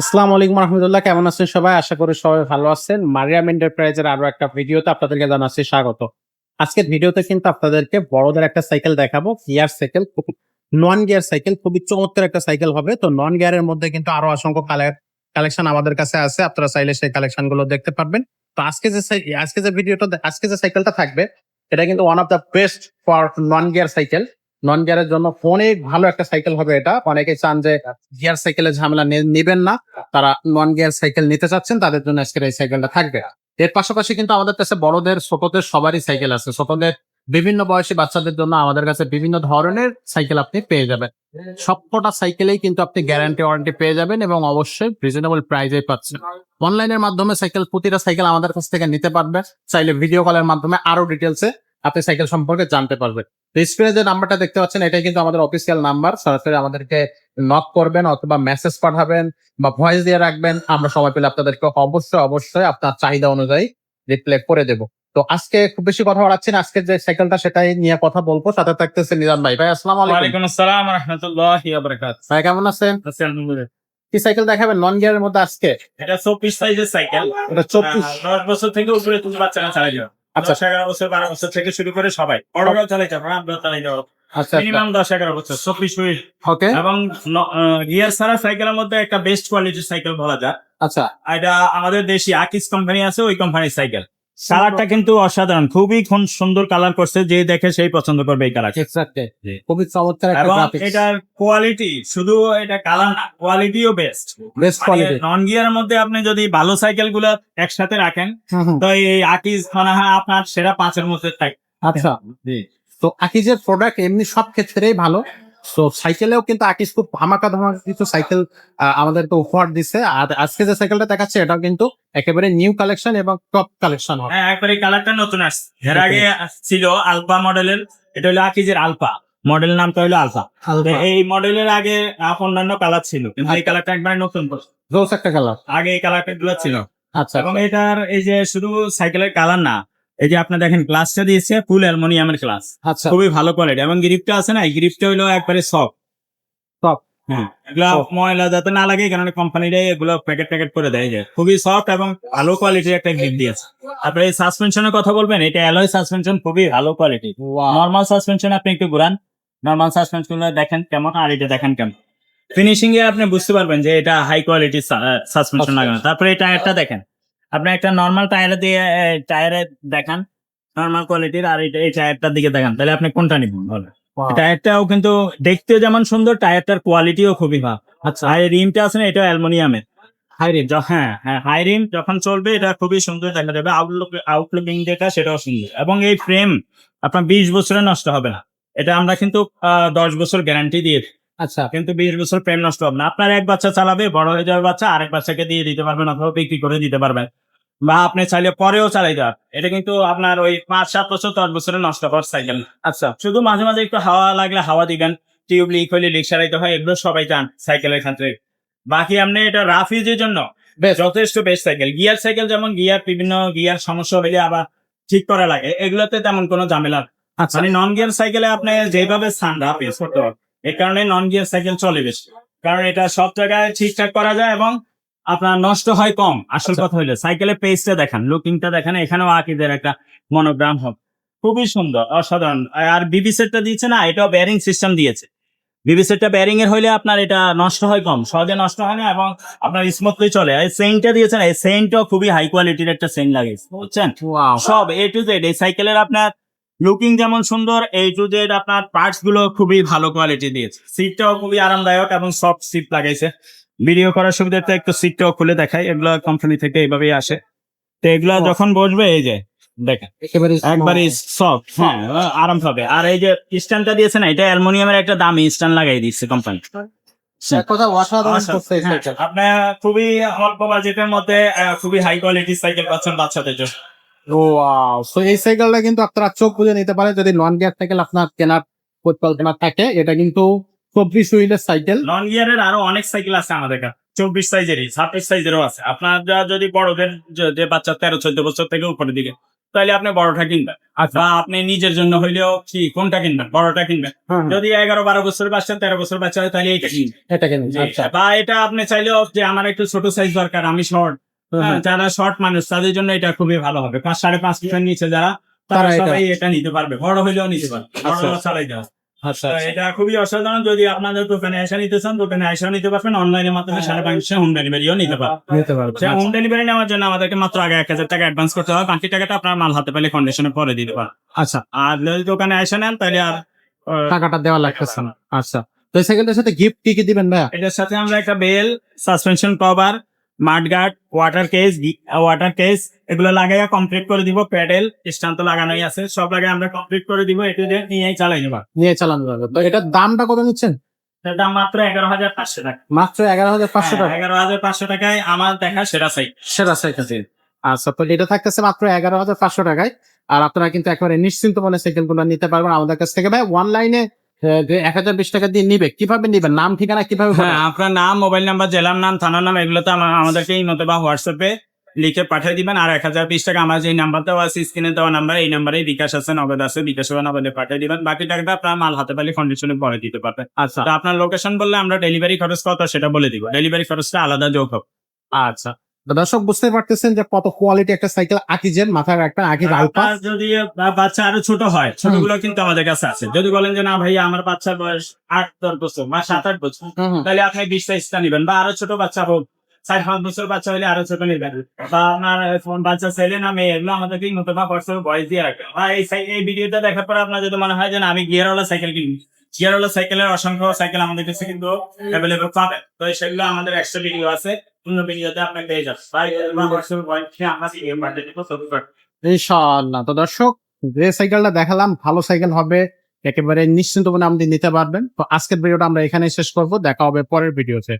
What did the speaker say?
আসসালামু আলাইকুম রহমতুল্লাহ, কেমন আছেন সবাই? আশা করি সবাই ভালো আছেন। মারিয়াম এন্টারপ্রাইজের আরও একটা ভিডিওতে আপনাদেরকে জানাচ্ছি স্বাগত। আজকের ভিডিওতে কিন্তু আপনাদেরকে বড়দের একটা সাইকেল দেখাবো, gear cycle non gear cycle, খুবই চমৎকার একটা সাইকেল হবে। তো নন গিয়ারের মধ্যে কিন্তু আরও অসংখ্য কালেকশন আমাদের কাছে আছে, আপনারা চাইলে সেই কালেকশনগুলো দেখতে পারবেন। তো আজকে যে আজকে যে ভিডিওটা আজকে যে সাইকেলটা থাকবে, এটা কিন্তু one of the best for non gear cycle. Non গিয়ারের জন্য অনেক ভালো একটা সাইকেল হবে এটা। অনেকে চান যে গিয়ার সাইকেলের ঝামেলা নেবেন না। তারা নন গিয়ার সাইকেল নিতে চাচ্ছেন, তাদের জন্য আজকের এই সাইকেলটা থাকবে। এর পাশাপাশি কিন্তু আমাদের কাছে বড়দের, ছোটদের সবারই সাইকেল আছে। ছোটদের বিভিন্ন বয়সী বাচ্চাদের জন্য আমাদের কাছে বিভিন্ন ধরনের সাইকেল আপনি পেয়ে যাবেন। সবকটা সাইকেলেই কিন্তু আপনি গ্যারান্টি ওয়ারেন্টি পেয়ে যাবেন এবং অবশ্যই রিজনেবল প্রাইজে পাচ্ছেন। অনলাইনের মাধ্যমে সাইকেল প্রতিটা সাইকেল আমাদের কাছ থেকে নিতে পারবে চাইলে ভিডিও কলের মাধ্যমে আরও ডিটেলসে আপনি সাইকেল সম্পর্কে জানতে পারবেন তো স্ক্রিনে যে নাম্বারটা দেখতে পাচ্ছেন এটাই কিন্তু আমাদের অফিসিয়াল নাম্বার সরাসরি আমাদেরকে নক করবেন অথবা মেসেজ পাঠাবেন বা ভয়েস দিয়ে রাখবেন। আমরা সময় পেলে আপনাদেরকে অবশ্যই অবশ্যই আপনার চাহিদা অনুযায়ী রিপ্লাই করে দেব। তো আজকে খুব বেশি কথা বাড়াচ্ছি না। আজকে যে সাইকেলটা সেটাই নিয়ে কথা বলব। সাথে থাকতেছে নিজাম ভাই। ভাই আসসালাম আলাইকুম। আসসালাম রহমতুল্লাহ বারাকাত ভাই কেমন আছেন? আলহামদুলিল্লাহ। কি সাইকেল দেখাবেন? নন গিয়ারের মধ্যে আজকে? এটা চব্বিশ সাইজের সাইকেল। এটা চব্বিশ। দশ বছর থেকে উপরে তুমি বাচ্চারা চালাই যাও আচ্ছা। এগারো বছর বারো বছর থেকে শুরু করে সবাই। বড়রাও চালাই যাব আমরা চালাই যাব আচ্ছা মিনিমাম দশ এগারো বছর চব্বিশ মিনিট। ওকে এবং গিয়ার ছাড়া সাইকেলের মধ্যে একটা বেস্ট কোয়ালিটির সাইকেল বলা যায়। আচ্ছা। এটা আমাদের দেশি আকিস কোম্পানি আছে ওই কোম্পানির সাইকেল। কালারটা কিন্তু অসাধারণ খুবই খুন- সুন্দর কালার করছে যে দেখে সেই পছন্দ করবে এই কালার খুবই চমৎকার এবং এটার কোয়ালিটি শুধু এটা কালার না কোয়ালিটিও বেস্ট বেস্ট কোয়ালিটি নন গিয়ারের মধ্যে আপনি যদি ভালো সাইকেলগুলো একসাথে রাখেন তো এই আকিজ হয় আপনার সেরা পাঁচের মধ্যে থাকে। আচ্ছা। তো আকিজের প্রোডাক্ট এমনি সব ক্ষেত্রেই ভালো? তো সাইকেলেও কিন্তু আকিজ খুব ধামাকা ধামাকা কিছু সাইকেল আমাদেরকে উপহার দিচ্ছে আর আজকে যে সাইকেলটা দেখাচ্ছে এটাও কিন্তু একেবারে নিউ কালেকশন এবং টপ কালেকশন হবে। হ্যাঁ একবারে কালারটা নতুন আসছে। এর আগে ছিল আলফা মডেলের এটা হলো আকিজের আলফা মডেল নামটা হলো আলফা এই মডেলের আগে অন্যান্য কালার ছিল কিন্তু এই কালারটা একবারে নতুন। জোস একটা কালার আগে এই কালারটা গুলো ছিল। আচ্ছা। এবং এটার এই যে শুধু সাইকেলের কালার না এই যে আপনার দেখেন গ্লাসটা দিয়েছে ফুল অ্যালুমিনিয়ামের গ্লাস আচ্ছা। খুবই ভালো কোয়ালিটি এবং গ্রিপটা আছে না গ্রিপটা হলো একবারে সফট Soft। হ্যাঁ এগুলা ময়লা যাতে না লাগে কারণ কোম্পানিটাই এগুলো প্যাকেট প্যাকেট করে দেয়। যে খুবই সফট এবং ভালো কোয়ালিটির একটা গ্রিপ দিয়েছে। আপনি এই সাসপেনশনের কথা বলবেন এটা অ্যালয় সাসপেনশন খুবই ভালো কোয়ালিটি Wow. নর্মাল সাসপেনশন আপনি একটু ঘুরান। নর্মাল সাসপেনশন দেখেন কেমন আর এটা দেখেন কেমন। ফিনিশিং এ আপনি বুঝতে পারবেন যে এটা হাই কোয়ালিটির সাসপেনশন। লাগানো। তারপরে এই টায়ারটা দেখেন। আপনি একটা নর্মাল টায়ারে দিয়ে টায়ারে দেখান নর্মাল কোয়ালিটির আর এই টায়ারটার দিকে দেখান তাহলে আপনি কোনটা নিবেন বলেন? টায়ারটাও কিন্তু দেখতে যেমন সুন্দর টায়ারটার কোয়ালিটিও খুবই ভালো। আচ্ছা। আর রিমটা আছে না এটা অ্যালুমিনিয়ামের। হাই রেট হ্যাঁ হ্যাঁ হাই রিম যখন চলবে এটা খুবই সুন্দর দেখা যাবে। আউটলুক আউটলুকিং যেটা সেটাও সুন্দর। এবং এই ফ্রেম আপনার বিশ বছরে নষ্ট হবে না। এটা আমরা কিন্তু দশ বছর গ্যারান্টি দিয়ে আচ্ছা। কিন্তু বিশ বছর ফ্রেম নষ্ট হবে না। আপনার এক বাচ্চা চালাবে বড় হয়ে যাবে বাচ্চা আরেক বাচ্চাকে দিয়ে দিতে পারবেন অথবা বিক্রি করে দিতে পারবেন। বা আপনি চাইলে পরেও চালাই দেওয়ার এটা কিন্তু আপনার ওই পাঁচ সাত বছর দশ বছরে নষ্ট হওয়ার সাইকেল আচ্ছা। শুধু মাঝে মাঝে একটু হাওয়া লাগলে হাওয়া দিবেন টিউব লিক হলে লিক সারাইতে হয় এগুলো সবাই চান সাইকেলের ক্ষেত্রে। বাকি আপনি এটা রাফ ইউজের জন্য যথেষ্ট বেস্ট সাইকেল গিয়ার সাইকেল যেমন গিয়ার বিভিন্ন গিয়ার সমস্যা হলে আবার ঠিক করা লাগে। এগুলোতে তেমন কোনো ঝামেলা আচ্ছা। মানে নন গিয়ার সাইকেলে আপনি যেভাবে সানরা পেস করতে হবে। এই কারণে নন গিয়ার সাইকেল চলে বেশি। কারণ এটা সব জায়গায় ঠিকঠাক করা যায় এবং আপনার নষ্ট হয় কম। আসল আচ্ছা। কথা হইলে সাইকেলের পেজটা দেখান লুকিংটা দেখান এখানেও আকিদের একটা মনোগ্রাম হবে। খুবই সুন্দর অসাধারণ। আর বিবি সেটটা দিয়েছে না এটাও ব্যারিং সিস্টেম দিয়েছে। বিবি সেটটা ব্যারিং এর হইলে আপনার এটা নষ্ট হয় কম সহজে নষ্ট হয় না এবং আপনার স্মুথলি চলে। এই সেন্টটা দিয়েছে না এই সেন্টটাও খুবই হাই কোয়ালিটির একটা সেন্ট লাগিয়েছে বুঝছেন? সব এ টু জেড এই সাইকেলের আপনার লুকিং যেমন সুন্দর এ টু জেড আপনার পার্টসগুলো খুবই ভালো কোয়ালিটি দিয়েছে। সিটটাও খুবই আরামদায়ক এবং সফট সিট লাগাইছে। ভিডিও করার সুবিধাতে একটু সিটটাও খুলে দেখাই এগুলো কোম্পানি থেকে এইভাবেই আসে। তো এগুলা. যখন বসবে এই যে দেখেন একেবারে সফট হ্যাঁ আরাম পাবে। আর এই যে স্ট্যান্ডটা দিয়েছে না এটা অ্যালুমিনিয়ামের একটা দামি স্ট্যান্ড লাগাই দিচ্ছে কোম্পানি আপনার খুবই অল্প বাজেটের মধ্যে খুবই হাই কোয়ালিটির সাইকেল পাচ্ছেন বাচ্চাদের জন্য। সো এই সাইকেলটা কিন্তু আপনারা চোখ বুঝে নিতে পারেন যদি নন গিয়ার সাইকেল আপনার কেনার পরিকল্পনা থাকে এটা কিন্তু চব্বিশ হুইলের সাইকেল। নন গিয়ারের আরও অনেক সাইকেল আছে আমাদের কাছে। চব্বিশ সাইজেরই ছাব্বিশ সাইজেরও আছে। আপনার যদি বড়দের যে- বাচ্চা তেরো চোদ্দ বছর থেকে উপরের দিকে তাহলে আপনি বড়টা কিনবেন। আচ্ছা। আপনি নিজের জন্য হইলেও কি কোনটা কিনবেন? বড়টা কিনবেন। যদি এগারো বারো বছর বাচ্চা তেরো বছর বাচ্চা হয় তাহলে এইটা কিনবেন। এটা কিনুন আচ্ছা। বা এটা আপনি চাইলেও যে আমার একটু ছোট সাইজ দরকার আমি শর্ট হুম। যারা শর্ট মানুষ তাদের জন্য এটা খুবই ভালো হবে। পাঁচ সাড়ে পাঁচ ফুটের নিচে যারা তারা সবাই এটা নিতে পারবে। বড় হইলেও নিতে পারবে। আচ্ছা। বড় চালাই দেওয়া। এটা খুবই অসাধারণ। যদি আপনাদের দোকানে এসে নিতে চান দোকানে এসে নিতে পারবেন। অনলাইনের মাধ্যমে সারা বাংলাদেশে হোম ডেলিভারিও নিতে পারবেন। হোম ডেলিভারি নেওয়ার জন্য আমাদেরকে মাত্র আগে এক হাজার টাকা অ্যাডভান্স করতে হবে। বাকি টাকাটা আপনার মাল হাতে পেলে কন্ডিশনে পরে দিতে পারেন। আচ্ছা। আর যদি দোকানে এসে নেন তাহলে আর টাকাটা দেওয়া লাগতেছে না। আচ্ছা। তো সাইকেলটার সাথে গিফট কি কি দিবেন ভাইয়া? এটার সাথে আমরা একটা bell suspension cover mudguard water case water case এগুলো লাগাইয়া কমপ্লিট করে দিব প্যাডেল স্ট্যান্ড তো লাগানোই আছে সব লাগাই আমরা কমপ্লিট করে দিব এটা দিয়ে নিয়েই চালাই নেবা। নিয়ে চালানো যাবে। তো এটার দামটা কত নিচ্ছেন? সেটা মাত্র এগারো হাজার পাঁচশো টাকা। মাত্র এগারো হাজার পাঁচশো টাকা। এগারো হাজার পাঁচশো টাকায় আমার দেখা সেটা চাই সেরা সাইকেল আচ্ছা তো এটা থাকতেছে মাত্র এগারো হাজার পাঁচশো টাকায়। আর আপনারা কিন্তু একেবারে নিশ্চিন্ত মনে সাইকেলগুলো নিতে পারবেন আমাদের কাছ থেকে। ভাই অনলাইনে এক হাজার বিশ টাকা দিয়ে নিবে কীভাবে নিবেন নাম ঠিকানা কীভাবে হ্যাঁ আপনার নাম মোবাইল নাম্বার জেলার নাম থানার নাম এগুলো তো আমাদেরকে এই বা হোয়াটসঅ্যাপে লিখে পাঠিয়ে দিবেন। আর এক হাজার বিশ টাকা আমার যে নাম্বার দেওয়া আছে স্ক্রিনে দেওয়া নাম্বার এই নাম্বারে বিকাশ আছে নগদ আছে বিকাশ বা নগদে পাঠিয়ে দিবেন। বাকি টাকাটা আপনার মাল হাতে পাইলে কন্ডিশনে পরে দিতে পারবেন। আচ্ছা। আপনার লোকেশন বললে আমরা ডেলিভারি খরচ কত সেটা বলে দিব। ডেলিভারি খরচটা আলাদা যোগ হবে। আচ্ছা। দর্শক বুঝতে পারতেছেন যে কত কোয়ালিটি একটা সাইকেল আকিজের মাথার একটা আকিজ আলপা যদি বাচ্চা আরও ছোট হয় ছোটগুলো কিন্তু আমাদের কাছে আছে। যদি বলেন যে না ভাই আমার বাচ্চার বয়স আট দশ বছর বা সাত আট বছর। তাহলে আপনি বিশ সাইজটা নেবেন। বা আরও ছোট বাচ্চা হোক চার পাঁচ বছর বাচ্চা হলে আরও ছোট নেবেন। বা আপনার ফোন বাচ্চা ছেলে না মেয়ে এগুলো আমাদেরকে নতুন বা হোয়াটসঅ্যাপে ভয়েস দিয়ে রাখবেন। বা এই এই ভিডিওটা দেখার পর আপনার যদি মনে হয় যে না আমি গিয়ারওয়ালা সাইকেল কিনবো গিয়ারওয়ালা সাইকেলের অসংখ্য সাইকেল আমাদের কাছে কিন্তু অ্যাভেলেবল পাবেন। তো সেগুলো আমাদের এক্সট্রা ভিডিও আছে। অন্য ভিডিওতে পেয়ে। ইনশাআল্লাহ তো দর্শক যে সাইকেলটা দেখালাম ভালো সাইকেল হবে একেবারে নিশ্চিন্ত মনে আপনি নিতে পারবেন। তো আজকের ভিডিওটা আমরা এখানে শেষ করব। দেখা হবে পরের ভিডিওতে